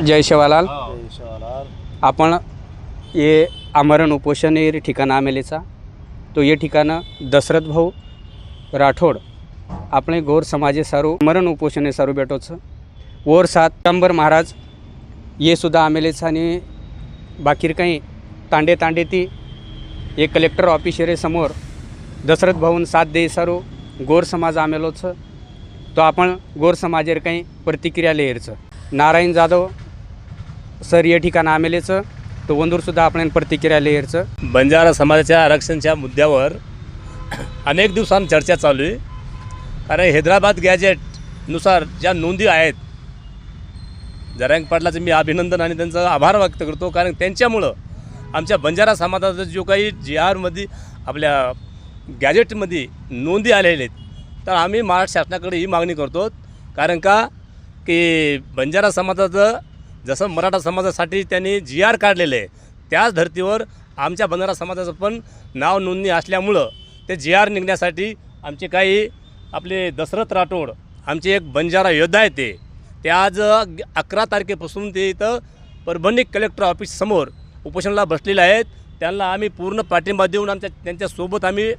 जय शिवालाल शिवालाल आपण ये आमरण उपोषण हे ठिकाण आमेलेचा तो ये ठिकाणं दशरथ भाऊ राठोड આપણે ગોર સમાજે સારું મરણ ઉપોષણે સારું બેઠો છે ઓર સાત અંબર મહારાજ ये सुद्धा आमेलेच आणि बाकीर काही तांडे तांडेती हे कलेक्टर ऑफिसरे समोर दशरथ भाऊन साथ दे सारू गोर समाज आमेलोच तो आपण गोर समाजेर काही प्रतिक्रिया लेयरचं नारायण जाधव सर या ठिकाण आमेलेचं तो वंदूरसुद्धा आपण प्रतिक्रिया लेयरचं बंजारा समाजाच्या आरक्षणच्या मुद्द्यावर अनेक दिवसांत चर्चा चालू आहे. कारण हैदराबाद गॅजेटनुसार ज्या नोंदी आहेत जरांग पाटलाचं मी अभिनंदन आणि त्यांचा आभार व्यक्त करतो. कारण त्यांच्यामुळं आमच्या बंजारा समाजाचा जो काही जी आरमध्ये आपल्या गॅजेटमध्ये नोंदी आलेल्या आहेत तर आम्ही महाराष्ट्र शासनाकडे ही मागणी करतो. कारण का? की बंजारा समाजाचं जसं मराठा समाजासाठी त्यांनी जी आर काढलेलं आहे त्याच धर्तीवर आमच्या बंजारा समाजाचं पण नाव नोंदणी असल्यामुळं ते जी आर निघण्यासाठी आमचे काही आपले दशरथ राठोड आमचे एक बंजारा योद्धा आहे ते ते आज अकरा तारखेपासून ते इथं परभणी कलेक्टर ऑफिससमोर उपोषणाला बसलेले आहेत. त्यांना आम्ही पूर्ण पाठिंबा देऊन आमच्या त्यांच्यासोबत आम्ही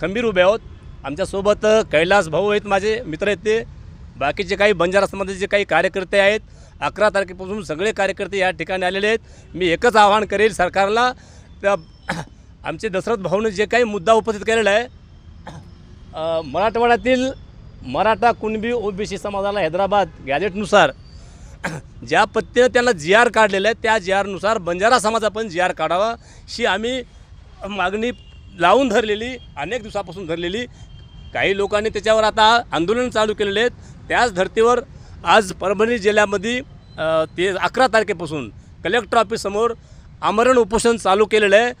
खंबीर उभे आहोत. आमच्यासोबत कैलास भाऊ आहेत माझे मित्र आहेत ते. बाकीचे काही बंजारा समाजाचे काही कार्यकर्ते आहेत. अकरा तारखेपासून सगळे कार्यकर्ते या ठिकाणी आलेले आहेत. मी एकच आवाहन करेल सरकारला त्या आमचे दशरथ भाऊने जे काही मुद्दा उपस्थित केलेला आहे मराठवाड्यातील मराठा कुणबी ओबीसी समाजाला हैदराबाद गॅजेटनुसार ज्या पत्तीनं त्यांना जी आर काढलेलं आहे त्या जी आरनुसार बंजारा समाजा पण जी आर काढावा ही आम्ही मागणी लावून धरलेली अनेक दिवसापासून धरलेली. काही लोकांनी त्याच्यावर आता आंदोलन चालू केलेले आहेत. त्याच धर्तीवर आज परभणी जिल्ह्यामध्ये ते अकरा तारखेपासून कलेक्टर ऑफिससमोर आमरण उपोषण चालू केलेलं आहे.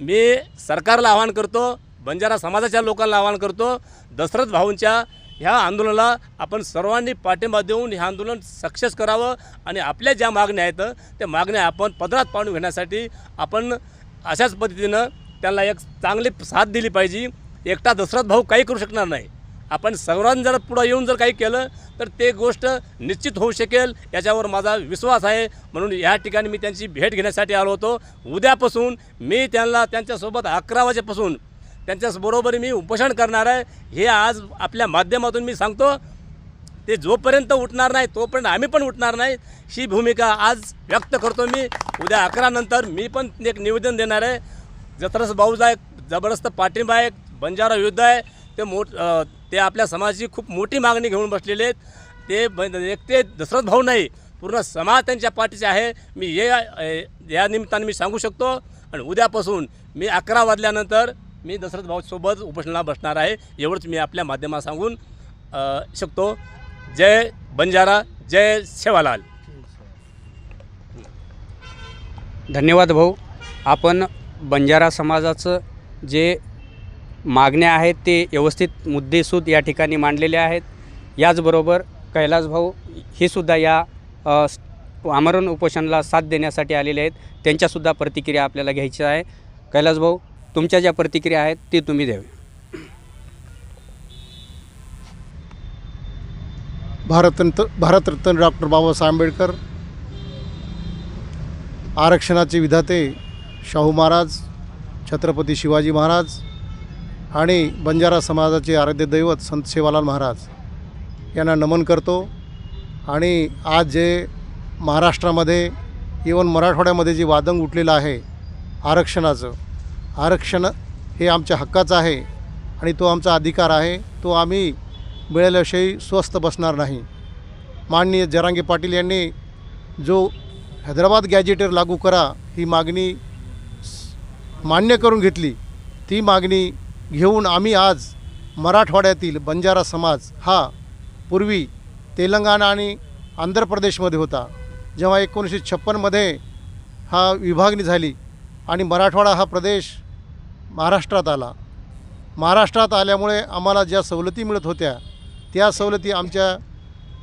मी सरकारला आवाहन करतो बंजारा समाजाच्या लोकांना आवाहन करतो दशरथ भाऊंच्या ह्या आंदोलनाला आपण सर्वांनी पाठिंबा देऊन हे आंदोलन सक्सेस करावं आणि आपल्या ज्या मागण्या आहेत त्या मागण्या आपण पदरात पाडून घेण्यासाठी आपण अशाच पद्धतीनं त्यांना एक चांगली साथ दिली पाहिजे. एकटा दशरथ भाऊ काही करू शकणार नाही. आपण सर्वांनी जर पुढं येऊन जर काही केलं तर ते गोष्ट निश्चित होऊ शकेल याच्यावर माझा विश्वास आहे. म्हणून या ठिकाणी मी त्यांची भेट घेण्यासाठी आलो होतो. उद्यापासून मी त्यांना त्यांच्यासोबत अकरा वाजेपासून त्यांच्याबरोबर मी उपोषण करणार आहे. हे आज आपल्या माध्यमातून मी सांगतो. ते जोपर्यंत उठणार नाही तोपर्यंत आम्ही पण उठणार नाही. ही भूमिका आज व्यक्त करतो मी. उद्या अकरानंतर मी पण एक निवेदन देणार आहे. जत्रस भाऊज आहे जबरदस्त पाठिंबा आहे. बंजारा युद्ध आहे. ते मोठ ते आपल्या समाजाची खूप मोठी मागणी घेऊन बसलेले आहेत. ते ब एकटे दशरथ भाऊ नाही पूर्ण समाज त्यांच्या पाठीचे आहे. मी हे या निमित्ताने मी सांगू शकतो. आणि उद्यापासून मी अकरा वाजल्यानंतर मी दशरथ भाऊसोबत उपोषणाला बसणार आहे. एवढंच मी आपल्या माध्यमात सांगून शकतो. जय बंजारा जय सेवालाल धन्यवाद भाऊ. आपण बंजारा समाजाचं जे मागण्या आहेत ते व्यवस्थित मुद्देसूद या ठिकाणी मांडलेले आहेत. याचबरोबर कैलासभाऊ हे सुद्धा या आमरण उपोषणाला साथ देण्यासाठी आलेले आहेत. त्यांच्यासुद्धा प्रतिक्रिया आपल्याला घ्यायच्या आहे. कैलासभाऊ तुमच्या ज्या प्रतिक्रिया आहेत ते तुम्ही द्यावे. भारतरत्न भारतरत्न डॉक्टर बाबासाहेब आंबेडकर आरक्षणाचे विधाते शाहू महाराज छत्रपती शिवाजी महाराज आणि बंजारा समाजाचे आराध्य दैवत संत सेवालाल महाराज यांना नमन करतो. आणि आज जे महाराष्ट्रामध्ये इवन मराठवाड्यामध्ये जे वादंग उठलेलं आहे आरक्षणाचं आरक्षण हे आमच्या हक्काचं आहे आणि तो आमचा अधिकार आहे तो आम्ही मिळाल्याविषयी स्वस्थ बसणार नाही. माननीय जरांगे पाटील यांनी जो हैदराबाद गॅजेटर लागू करा ही मागणी मान्य करून घेतली. ती मागणी घेऊन आम्ही आज मराठवाड्यातील बंजारा समाज हा पूर्वी तेलंगणा आणि आंध्र प्रदेशमध्ये होता. जेव्हा एकोणीसशे छप्पनमध्ये हा विभागणी झाली आणि मराठवाडा हा प्रदेश महाराष्ट्रात आला. महाराष्ट्रात आल्यामुळे आम्हाला ज्या सवलती मिळत होत्या त्या सवलती आमच्या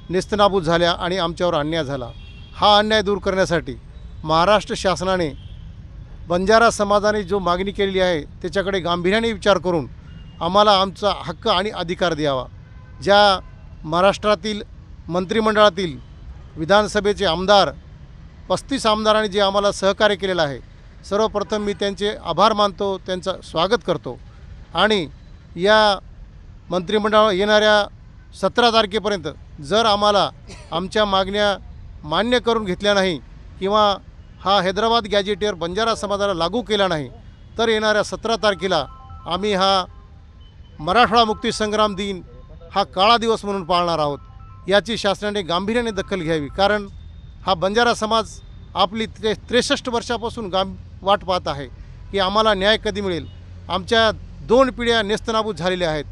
नेस्तनाबूत झाल्या आणि आमच्यावर अन्याय झाला. हा अन्याय दूर करण्यासाठी महाराष्ट्र शासनाने बंजारा समाजाने जो मागणी केलेली आहे त्याच्याकडे गांभीर्याने विचार करून आम्हाला आमचा हक्क आणि अधिकार द्यावा. ज्या महाराष्ट्रातील मंत्रिमंडळातील विधानसभेचे आमदार पस्तीस आमदारांनी जे आम्हाला सहकार्य केलेलं आहे सर्वप्रथम मी त्यांचे आभार मानतो त्यांचं स्वागत करतो. आणि या मंत्रिमंडळावर येणाऱ्या सतरा तारखेपर्यंत जर आम्हाला आमच्या मागण्या मान्य करून घेतल्या नाही किंवा हा हैदराबाद गॅजेटियर बंजारा समाजाला लागू केला नाही तर येणाऱ्या सतरा तारखेला आम्ही हा मराठवाडा मुक्तीसंग्राम दिन हा काळा दिवस म्हणून पाळणार आहोत. याची शासनाने गांभीर्याने दखल घ्यावी कारण हा बंजारा समाज आपली त्रे त्रेसष्ट वर्षापासून गां वाट पाहत आहे की आम्हाला न्याय कधी मिळेल? आमच्या दोन पिढ्या नेस्तनाबूत झालेल्या आहेत.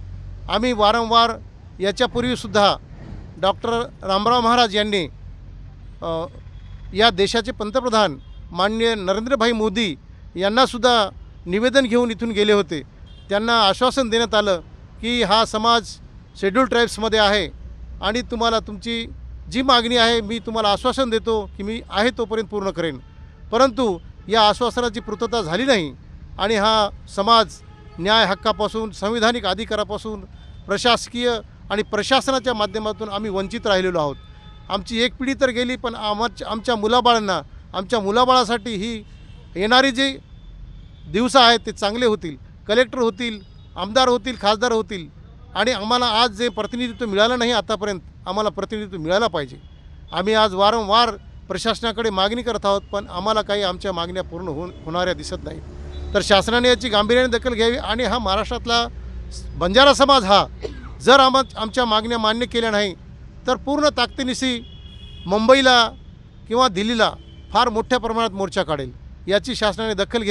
आम्ही वारंवार याच्यापूर्वीसुद्धा डॉक्टर रामराव महाराज यांनी या देशाचे पंतप्रधान माननीय नरेंद्रभाई मोदी यांनासुद्धा निवेदन घेऊन इथून गेले होते. त्यांना आश्वासन देण्यात आलं की हा समाज शेड्यूल ट्राईब्समध्ये आहे आणि तुम्हाला तुमची जी मागणी आहे मी तुम्हाला आश्वासन देतो की मी आहे तोपर्यंत पूर्ण करेन. परंतु या आश्वासनाची पूर्तता झाली नाही आणि हा समाज न्याय हक्कापासून संविधानिक अधिकारापासून प्रशासकीय आणि प्रशासनाच्या माध्यमातून आम्ही वंचित राहिलेलो आहोत. आमची एक पिढी तर गेली पण आमच्या आमच्या मुलाबाळांना आमच्या मुलाबाळासाठी ही येणारी जी दिवस आहेत ते चांगले होतील. कलेक्टर होतील आमदार होतील खासदार होतील. आणि आम्हाला आज जे प्रतिनिधित्व मिळालं नाही आतापर्यंत आम्हाला प्रतिनिधित्व मिळायला पाहिजे. आम्ही आज वारंवार प्रशासनाकडे मागणी करत आहोत पण आम्हाला काही आमच्या मागण्या पूर्ण होऊन होणाऱ्या दिसत नाही तर शासनाने याची गांभीर्याने दखल घ्यावी आणि हा महाराष्ट्रातला बंजारा समाज हा जर आम आमच्या मागण्या मान्य केल्या नाही तर पूर्ण ताकदीनिशी मुंबईला किंवा दिल्लीला फार मोठ्या प्रमाणात मोर्चा काढेल. याची शासनाने दखल घ्या